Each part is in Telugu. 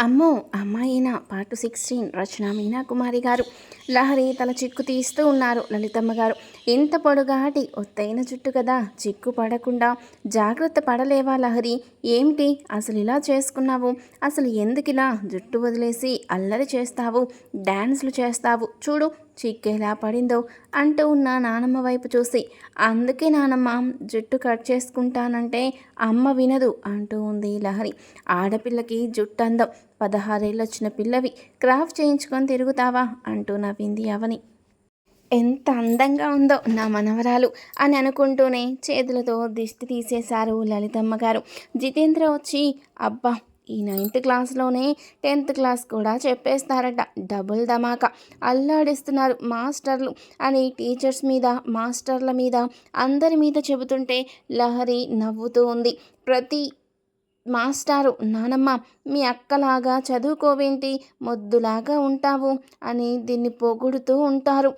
అమ్మో అమ్మాయిన పార్ట్ సిక్స్టీన్ రచన మీనాకుమారి గారు. లహరి తల చిక్కు తీస్తూ ఉన్నారు లలితమ్మ గారు. ఇంత పొడుగాటి ఒత్తైన జుట్టు కదా చిక్కు పడకుండా జాగ్రత్త పడలేవా లహరి? ఏమిటి? అసలు ఇలా చేసుకున్నావు? అసలు ఎందుకు ఇలా జుట్టు వదిలేసి అల్లరి చేస్తావు? డ్యాన్స్లు చేస్తావు? చూడు చిక్కేలా పడిందో అంటూ ఉన్న నానమ్మ వైపు చూసి అందుకే నానమ్మ జుట్టు కట్ చేసుకుంటానంటే అమ్మ వినదు అంటూ ఉంది లహరి. ఆడపిల్లకి జుట్టు అందం పదహారేళ్ళు వచ్చిన పిల్లవి క్రాఫ్ట్ చేయించుకొని తిరుగుతావా? అంటూ నవ్వింది అవని. ఎంత అందంగా ఉందో నా మనవరాలు అని అనుకుంటూనే చేతులతో దిష్టి తీసేశారు లలితమ్మ గారు. జితేంద్ర వచ్చి అబ్బా ఈ నైన్త్ క్లాస్లోనే టెన్త్ క్లాస్ కూడా చెప్పేస్తారట డబుల్ ధమాకా అల్లాడిస్తున్నారు మాస్టర్లు అని టీచర్స్ మీద మాస్టర్ల మీద అందరి మీద చెబుతుంటే లహరి నవ్వుతూ ఉంది. ప్రతి మాస్టారు నానమ్మ మీ అక్కలాగా చదువుకోవేంటి? మొద్దులాగా ఉంటావు అని దీన్ని పొగుడుతూ ఉంటారు.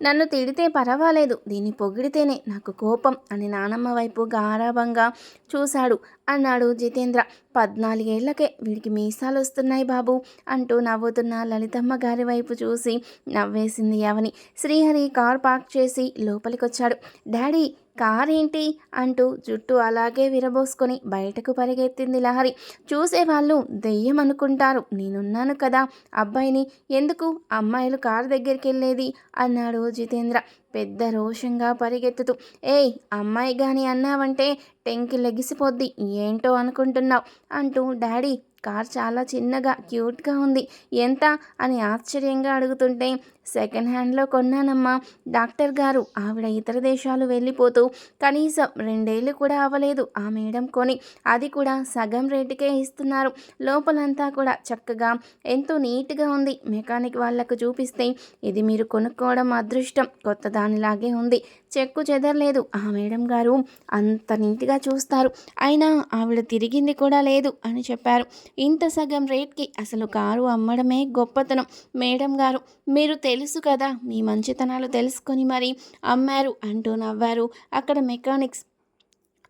నన్ను తిడితే పర్వాలేదు దీన్ని పొగిడితేనే నాకు కోపం అని నానమ్మ వైపు గారాభంగా చూశాడు. అన్నాడు జితేంద్ర. పద్నాలుగేళ్ళకే వీడికి మీసాలు వస్తున్నాయి బాబు అంటూ నవ్వుతున్న లలితమ్మ గారి వైపు చూసి నవ్వేసింది అవని శ్రీహరి కార్ పార్క్ చేసి లోపలికొచ్చాడు. డాడీ కారేంటి అంటూ జుట్టు అలాగే విరబోసుకొని బయటకు పరిగెత్తింది లహరి. చూసేవాళ్ళు దెయ్యం అనుకుంటారు. నేనున్నాను కదా. అబ్బాయిని ఎందుకు? అమ్మాయిలు కారు దగ్గరికి వెళ్ళేది అన్నాడు జితేంద్ర పెద్ద రోషంగా పరిగెత్తుతూ. ఏయ్ అమ్మాయి కానీ అన్నావంటే టెంకి లెగిసిపోద్ది. ఏంటో అనుకుంటున్నావు? అంటూ డాడీ కార్ చాలా చిన్నగా క్యూట్గా ఉంది. ఎంత? అని ఆశ్చర్యంగా అడుగుతుంటే సెకండ్ హ్యాండ్లో కొన్నానమ్మా. డాక్టర్ గారు ఆవిడ ఇతర దేశాలు వెళ్ళిపోతూ కనీసం రెండేళ్ళు కూడా అవ్వలేదు. ఆ మేడం కొని అది కూడా సగం రేటుకే ఇస్తున్నారు. లోపలంతా కూడా చక్కగా ఎంతో నీట్గా ఉంది. మెకానిక్ వాళ్ళకు చూపిస్తే ఇది మీరు కొనుక్కోవడం అదృష్టం. కొత్త దానిలాగే ఉంది. చెక్కు చెదరలేదు. ఆ మేడం గారు అంత నీట్గా చూస్తారు. అయినా ఆవిడ తిరిగింది కూడా లేదు అని చెప్పారు. ఇంత సగం రేట్కి అసలు కారు అమ్మడమే గొప్పతనం. మేడం గారు మీరు తెలుసు కదా మీ మంచితనాలు తెలుసుకొని మరి అమ్మారు అంటూ నవ్వారు. అక్కడ మెకానిక్స్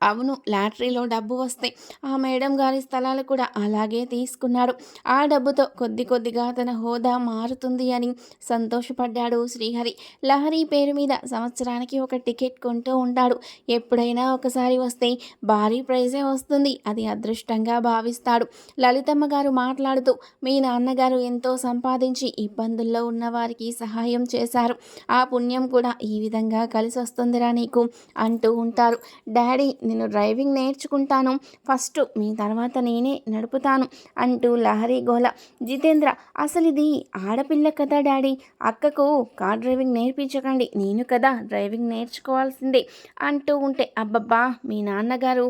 అవును లాటరీలో డబ్బు వస్తే ఆ మేడం గారి స్థలాలు కూడా అలాగే తీసుకున్నాడు ఆ డబ్బుతో కొద్ది కొద్దిగా తన హోదా మారుతుంది అని సంతోషపడ్డాడు శ్రీహరి. లహరి పేరు మీద సంవత్సరానికి ఒక టికెట్ కొంటూ ఉంటాడు. ఎప్పుడైనా ఒకసారి వస్తే భారీ ప్రైజే వస్తుంది. అది అదృష్టంగా భావిస్తాడు. లలితమ్మ గారు మాట్లాడుతూ మీ నాన్నగారు ఎంతో సంపాదించి ఇబ్బందుల్లో ఉన్న వారికి సహాయం చేశారు. ఆ పుణ్యం కూడా ఈ విధంగా కలిసి వస్తుందిరా నీకు అంటూ ఉంటారు. డాడీ నేను డ్రైవింగ్ నేర్చుకుంటాను. ఫస్ట్ మీ తర్వాత నేనే నడుపుతాను అంటూ లహరి గోల. జితేంద్ర అసలు ఇది ఆడపిల్ల కదా డాడీ? అక్కకు కార్ డ్రైవింగ్ నేర్పించకండి. నేను కదా డ్రైవింగ్ నేర్చుకోవాల్సిందే అంటూ ఉంటే అబ్బబ్బా మీ నాన్నగారు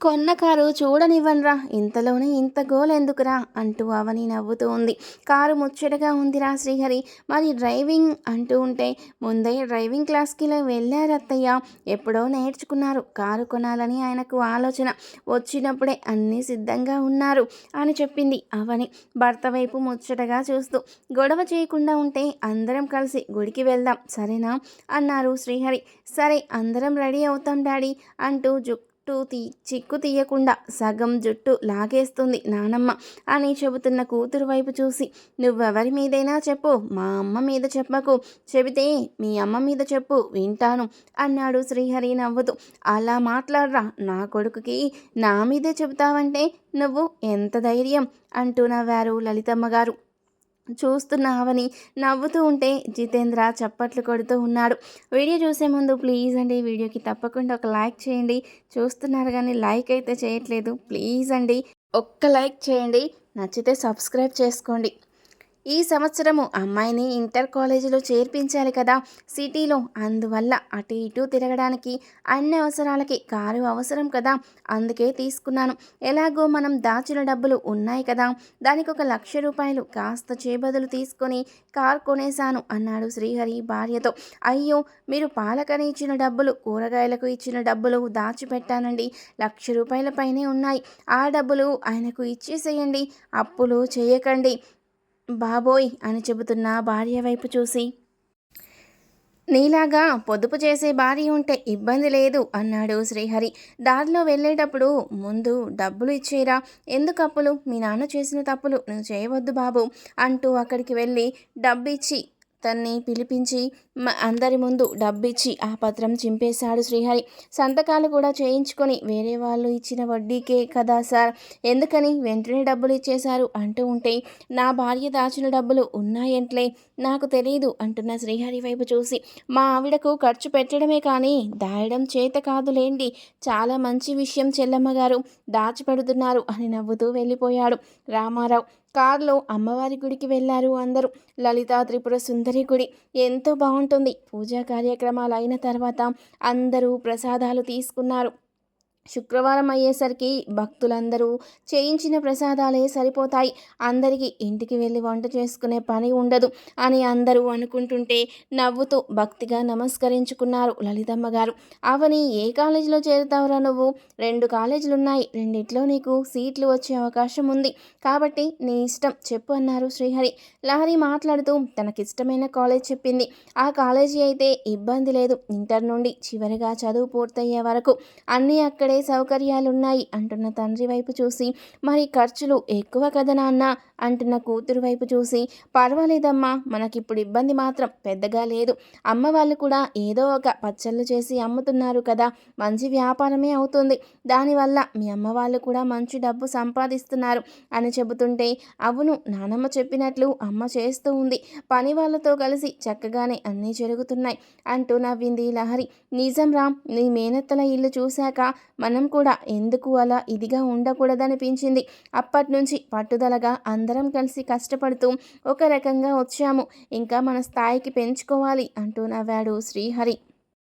కొన్న కారు చూడనివ్వనరా. ఇంతలోనే ఇంత గోల్ ఎందుకురా అంటూ అవని నవ్వుతూ ఉంది. కారు ముచ్చటగా ఉందిరా శ్రీహరి. మరి డ్రైవింగ్ అంటూ ఉంటే ముందే డ్రైవింగ్ క్లాస్కి వెళ్ళారత్తయ్య. ఎప్పుడో నేర్చుకున్నారు. కారు కొనాలని ఆయనకు ఆలోచన. వచ్చినప్పుడే అన్నీ సిద్ధంగా ఉన్నారు అని చెప్పింది అవని. భర్త వైపు ముచ్చటగా చూస్తూ గొడవ చేయకుండా ఉంటే అందరం కలిసి గుడికి వెళ్దాం సరేనా? అన్నారు శ్రీహరి. సరే అందరం రెడీ అవుతాం డాడీ అంటూ జు జుట్టు తీ చిక్కు తీయకుండా సగం జుట్టు లాగేస్తుంది నానమ్మ అని చెబుతున్న కూతురు వైపు చూసి. నువ్వెవరి మీదైనా చెప్పు మా అమ్మ మీద చెప్పకు. చెబితే మీ అమ్మ మీద చెప్పు వింటాను అన్నాడు శ్రీహరి నవ్వుతూ. అలా మాట్లాడరా నా కొడుకుకి నా మీదే చెబుతావంటే నువ్వు ఎంత ధైర్యం అంటూ నవ్వారు లలితమ్మ గారు. చూస్తున్నావని నవ్వుతూ ఉంటే జితేంద్ర చప్పట్లు కొడుతూ ఉన్నాడు. వీడియో చూసే ముందు ప్లీజ్ అండి వీడియోకి తప్పకుండా ఒక లైక్ చేయండి. చూస్తున్నారు కానీ లైక్ అయితే చేయట్లేదు. ప్లీజ్ అండి ఒక్క లైక్ చేయండి. నచ్చితే సబ్స్క్రైబ్ చేసుకోండి. ఈ సంవత్సరము అమ్మాయిని ఇంటర్ కాలేజీలో చేర్పించాలి కదా. సిటీలో అందువల్ల అటు ఇటు తిరగడానికి అన్ని అవసరాలకి కారు అవసరం కదా. అందుకే తీసుకున్నాను. ఎలాగో మనం దాచిన డబ్బులు ఉన్నాయి కదా. దానికి ఒక లక్ష రూపాయలు కాస్త చేబదులు తీసుకొని కారు కొనేశాను అన్నాడు శ్రీహరి భార్యతో. అయ్యో మీరు పాలకని ఇచ్చిన డబ్బులు కూరగాయలకు ఇచ్చిన డబ్బులు దాచిపెట్టానండి. లక్ష రూపాయల పైనే ఉన్నాయి. ఆ డబ్బులు ఆయనకు ఇచ్చేసేయండి. అప్పులు చేయకండి. బాబోయ్ అని చెబుతున్న భార్య వైపు చూసి. నీలాగా పొదుపు చేసే భార్య ఉంటే ఇబ్బంది లేదు అన్నాడు శ్రీహరి. దారిలో వెళ్ళేటప్పుడు ముందు డబ్బులు ఇచ్చేరా ఎందుకు అప్పులు? మీ నాన్న చేసిన తప్పులు నువ్వు చేయవద్దు బాబు అంటూ అక్కడికి వెళ్ళి డబ్బు ఇచ్చి తన్ని పిలిపించి అందరి ముందు డబ్బిచ్చి ఆ పత్రం చింపేశాడు శ్రీహరి. సంతకాలు కూడా చేయించుకొని వేరే వాళ్ళు ఇచ్చిన వడ్డీకే కదా సార్. ఎందుకని వెంటనే డబ్బులు ఇచ్చేశారు అంటూ ఉంటే నా భార్య దాచిన డబ్బులు ఉన్నాయంట్లే నాకు తెలియదు అంటున్న శ్రీహరి వైపు చూసి మా ఆవిడకు ఖర్చు పెట్టడమే కానీ దాయడం చేత కాదులేండి. చాలా మంచి విషయం చెల్లమ్మ గారు దాచిపెడుతున్నారు అని నవ్వుతూ వెళ్ళిపోయాడు రామారావు. కారులో అమ్మవారి గుడికి వెళ్ళారు అందరూ. లలిత త్రిపుర సుందరి గుడి ఎంతో బాగుంటుంది. పూజా కార్యక్రమాలు అయిన తర్వాత అందరూ ప్రసాదాలు తీసుకున్నారు. శుక్రవారం అయ్యేసరికి భక్తులందరూ చేయించిన ప్రసాదాలే సరిపోతాయి. అందరికీ ఇంటికి వెళ్ళి వంట చేసుకునే పని ఉండదు అని అందరూ అనుకుంటుంటే నవ్వుతూ భక్తిగా నమస్కరించుకున్నారు లలితమ్మ గారు. అవని ఏ కాలేజీలో చేరుతావురా నువ్వు? రెండు కాలేజీలు ఉన్నాయి రెండిట్లో నీకు సీట్లు వచ్చే అవకాశం ఉంది. కాబట్టి నీ ఇష్టం చెప్పు అన్నారు శ్రీహరి. లహరి మాట్లాడుతూ తనకిష్టమైన కాలేజ్ చెప్పింది. ఆ కాలేజీ అయితే ఇబ్బంది లేదు. ఇంటర్ నుండి చివరిగా చదువు పూర్తయ్యే వరకు అన్నీ అక్కడే సౌకర్యాలు సౌకర్యాలున్నాయి అంటున్న తండ్రి వైపు చూసి మరి ఖర్చులు ఎక్కువ కదా నాన్న అంటున్న కూతురు వైపు చూసి పర్వాలేదమ్మా మనకిప్పుడు ఇబ్బంది మాత్రం పెద్దగా లేదు. అమ్మ వాళ్ళు కూడా ఏదో ఒక పచ్చళ్ళు చేసి అమ్ముతున్నారు కదా మంచి వ్యాపారమే అవుతుంది. దానివల్ల మీ అమ్మ వాళ్ళు కూడా మంచి డబ్బు సంపాదిస్తున్నారు అని చెబుతుంటే అవును నానమ్మ చెప్పినట్లు అమ్మ చేస్తూ ఉంది. పని వాళ్ళతో కలిసి చక్కగానే అన్నీ జరుగుతున్నాయి అంటూ నవ్వింది లహరి. నిజం రామ్ నీ మేనత్తల ఇల్లు చూశాక మనం కూడా ఎందుకు అలా ఇదిగా ఉండకూడదనిపించింది? అప్పటి నుంచి పట్టుదలగా అందరం కలిసి కష్టపడుతూ ఒక రకంగా వచ్చాము. ఇంకా మన స్థాయికి పెంచుకోవాలి అంటూ నవ్వాడు శ్రీహరి.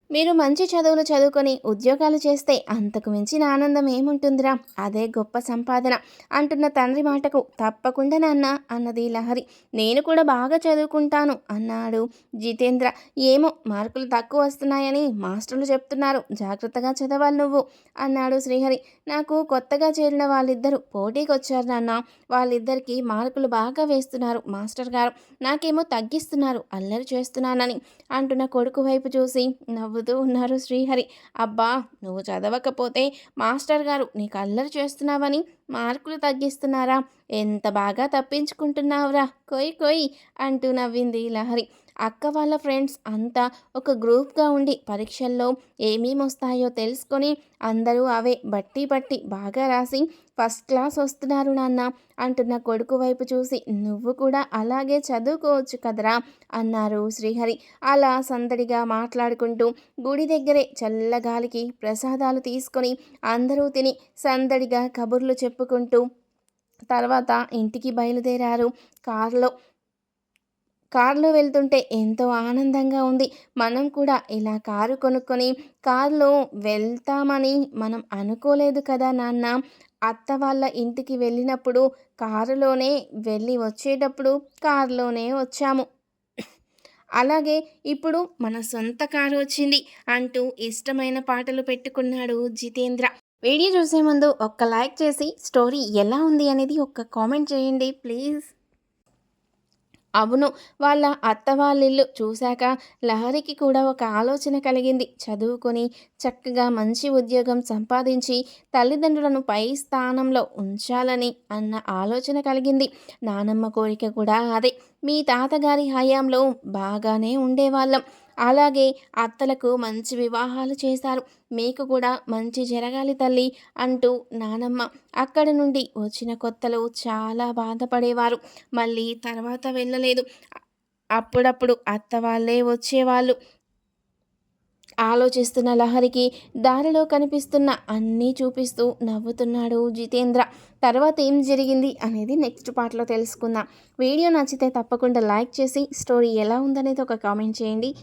మీరు మంచి చదువులు చదువుకొని ఉద్యోగాలు చేస్తే అంతకు మించిన ఆనందం ఏముంటుందిరా? అదే గొప్ప సంపాదన. అంటున్న తండ్రి మాటకు తప్పకుండా నాన్న అన్నది లహరి. నేను కూడా బాగా చదువుకుంటాను అన్నాడు జితేంద్ర. ఏమో మార్కులు తక్కువ వస్తున్నాయని మాస్టర్లు చెప్తున్నారు. జాగ్రత్తగా చదవాలి నువ్వు అన్నాడు శ్రీహరి. నాకు కొత్తగా చేరిన వాళ్ళిద్దరూ పోటీకి వచ్చారు నాన్న. వాళ్ళిద్దరికీ మార్కులు బాగా వేస్తున్నారు మాస్టర్ గారు. నాకేమో తగ్గిస్తున్నారు అల్లరి చేస్తున్నానని అంటున్న కొడుకు వైపు చూసి నవ్వు నవ్వుతూ ఉన్నారు శ్రీహరి. అబ్బా నువ్వు చదవకపోతే మాస్టర్ గారు నీకు అల్లరి చేస్తున్నావని మార్కులు తగ్గిస్తున్నారా? ఎంత బాగా తప్పించుకుంటున్నావురా? కొయ్ కొయ్ అంటూ నవ్వింది లహరి. అక్క వాళ్ళ ఫ్రెండ్స్ అంతా ఒక గ్రూప్గా ఉండి పరీక్షల్లో ఏమేమి వస్తాయో తెలుసుకొని అందరూ అవే బట్టి బట్టి బాగా రాసి ఫస్ట్ క్లాస్ వస్తున్నారు నాన్న అంటున్న కొడుకు వైపు చూసి నువ్వు కూడా అలాగే చదువుకోవచ్చు కదరా అన్నారు శ్రీహరి. అలా సందడిగా మాట్లాడుకుంటూ గుడి దగ్గరే చల్లగాలికి ప్రసాదాలు తీసుకొని అందరూ తిని సందడిగా కబుర్లు చెప్పుకుంటూ తర్వాత ఇంటికి బయలుదేరారు. కారులో కారులో వెళ్తుంటే ఎంతో ఆనందంగా ఉంది. మనం కూడా ఇలా కారు కొనుక్కొని కారులో వెళ్తామని మనం అనుకోలేదు కదా నాన్న. అత్త వాళ్ళ ఇంటికి వెళ్ళినప్పుడు కారులోనే వెళ్ళి వచ్చేటప్పుడు కారులోనే వచ్చాము. అలాగే ఇప్పుడు మన సొంత కారు వచ్చింది అంటూ ఇష్టమైన పాటలు పెట్టుకున్నాడు జితేంద్ర. వీడియో చూసే ముందు ఒక్క లైక్ చేసి స్టోరీ ఎలా ఉంది అనేది ఒక్క కామెంట్ చేయండి ప్లీజ్. అవును వాళ్ళ అత్త వాళ్ళిల్లు చూశాక లహరికి కూడా ఒక ఆలోచన కలిగింది. చదువుకొని చక్కగా మంచి ఉద్యోగం సంపాదించి తల్లిదండ్రులను పై స్థానంలో ఉంచాలని అన్న ఆలోచన కలిగింది. నానమ్మ కోరిక కూడా అదే. మీ తాతగారి హయాంలో బాగానే ఉండేవాళ్ళం. అలాగే అత్తలకు మంచి వివాహాలు చేశారు. మీకు కూడా మంచి జరగాలి తల్లి అంటూ నానమ్మ అక్కడి నుండి వచ్చిన కొత్తలో చాలా బాధపడేవారు. మళ్ళీ తర్వాత వెళ్ళలేదు. అప్పుడప్పుడు అత్త వాళ్ళే వచ్చేవాళ్ళు. ఆలోచిస్తున్న లహరికి దారిలో కనిపిస్తున్న అన్నీ చూపిస్తూ నవ్వుతున్నాడు జితేంద్ర. తర్వాత ఏం జరిగింది అనేది నెక్స్ట్ పార్ట్లో తెలుసుకుందాం. వీడియో నచ్చితే తప్పకుండా లైక్ చేసి స్టోరీ ఎలా ఉందనేది ఒక కామెంట్ చేయండి.